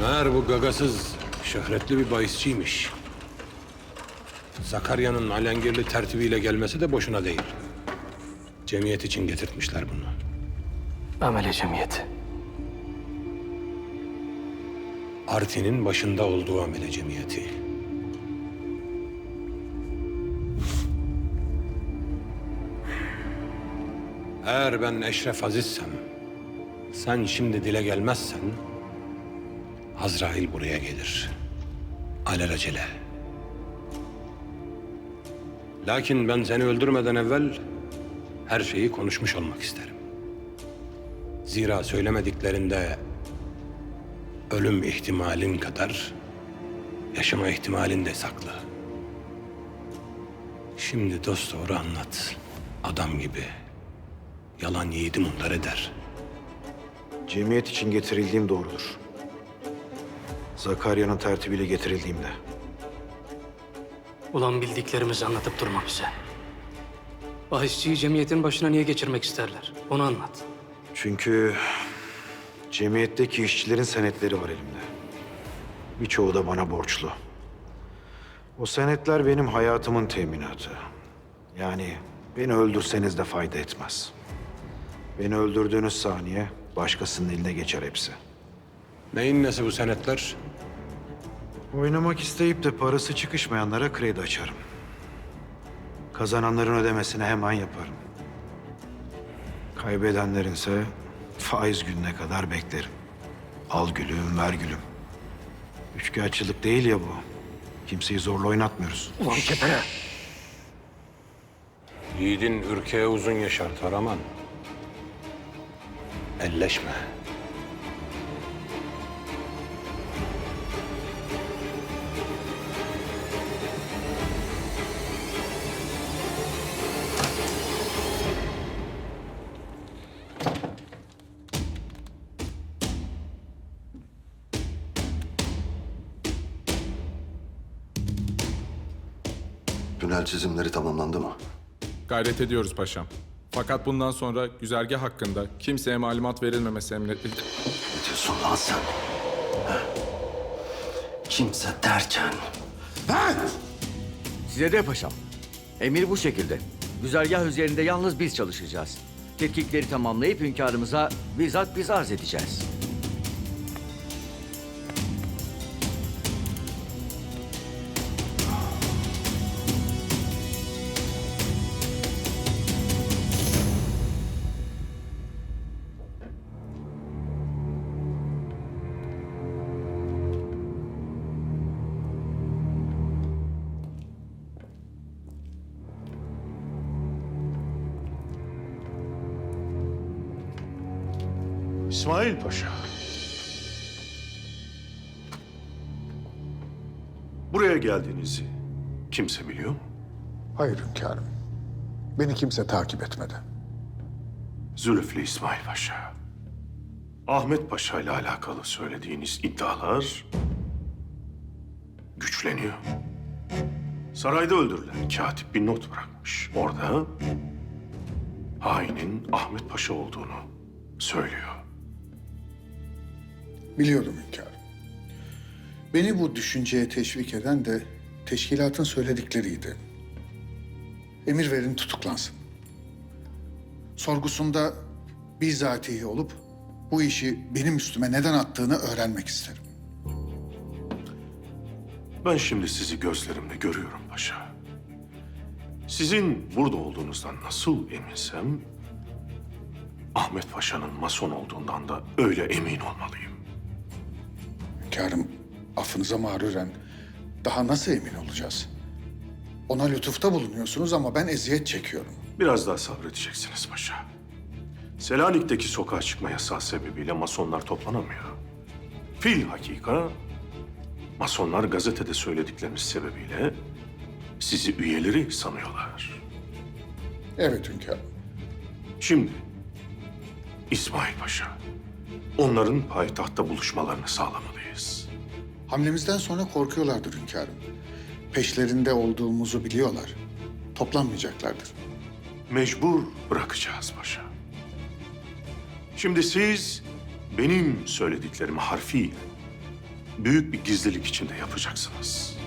Meğer bu gagasız şöhretli bir bahisçiymiş. Sakarya'nın alengirli tertibiyle gelmesi de boşuna değil. Cemiyet için getirtmişler bunu. Amele cemiyeti. Artin'in başında olduğu amele cemiyeti. Eğer ben Eşref Aziz'sem, sen şimdi dile gelmezsen, Azrail buraya gelir. Alelacele. Lakin ben seni öldürmeden evvel her şeyi konuşmuş olmak isterim. Zira söylemediklerinde ölüm ihtimalin kadar yaşama ihtimalin de saklı. Şimdi dost doğru anlat. Adam gibi. Yalan yiğidi mundar eder. Cemiyet için getirildiğim doğrudur. Zakarya'nın tertibiyle getirildiğimde. Ulan bildiklerimizi anlatıp durma bize. Bahisçiyi cemiyetin başına niye geçirmek isterler? Onu anlat. Çünkü cemiyetteki işçilerin senetleri var elimde. Birçoğu da bana borçlu. O senetler benim hayatımın teminatı. Yani beni öldürseniz de fayda etmez. Beni öldürdüğünüz saniye başkasının eline geçer hepsi. Neyin nesi bu senetler? Oynamak isteyip de parası çıkışmayanlara kredi açarım. Kazananların ödemesini hemen yaparım. Kaybedenlerinse faiz gününe kadar beklerim. Al gülüm, ver gülüm. Üçkağıtçılık değil ya bu. Kimseyi zorla oynatmıyoruz. Ulan kepere! Yiğidin ürkeğe uzun yaşar Taraman. Elleşme. Tünel çizimleri tamamlandı mı? Gayret ediyoruz paşam. Fakat bundan sonra güzergah hakkında kimseye malumat verilmemesi emredildi. Ne diyorsun lan sen? Ha? Kimse derken... Size de paşam. Emir bu şekilde. Güzergah üzerinde yalnız biz çalışacağız. Tetkikleri tamamlayıp hünkârımıza bizzat biz arz edeceğiz. İsmail Paşa. Buraya geldiğinizi kimse biliyor mu? Hayır hünkârım. Beni kimse takip etmedi. Zülüflü İsmail Paşa. Ahmet Paşa ile alakalı söylediğiniz iddialar güçleniyor. Sarayda öldürülen katip bir not bırakmış. Orada hainin Ahmet Paşa olduğunu söylüyor. Biliyordum hünkârım. Beni bu düşünceye teşvik eden de teşkilatın söyledikleriydi. Emir verin tutuklansın. Sorgusunda bizatihi olup bu işi benim üstüme neden attığını öğrenmek isterim. Ben şimdi sizi gözlerimle görüyorum paşa. Sizin burada olduğunuzdan nasıl eminsem... Ahmet Paşa'nın mason olduğundan da öyle emin olmalıyım. Hünkârım affınıza mağruren daha nasıl emin olacağız? Ona lütufta bulunuyorsunuz ama ben eziyet çekiyorum. Biraz daha sabredeceksiniz paşa. Selanik'teki sokağa çıkma yasağı sebebiyle masonlar toplanamıyor. Fil hakika, masonlar gazetede söyledikleriniz sebebiyle sizi üyeleri sanıyorlar. Evet hünkârım. Şimdi İsmail Paşa, onların payitahtta buluşmalarını sağlamalıyız. Hamlemizden sonra korkuyorlardır hünkârım. Peşlerinde olduğumuzu biliyorlar. Toplanmayacaklardır. Mecbur bırakacağız paşa. Şimdi siz benim söylediklerimi harfiyle büyük bir gizlilik içinde yapacaksınız.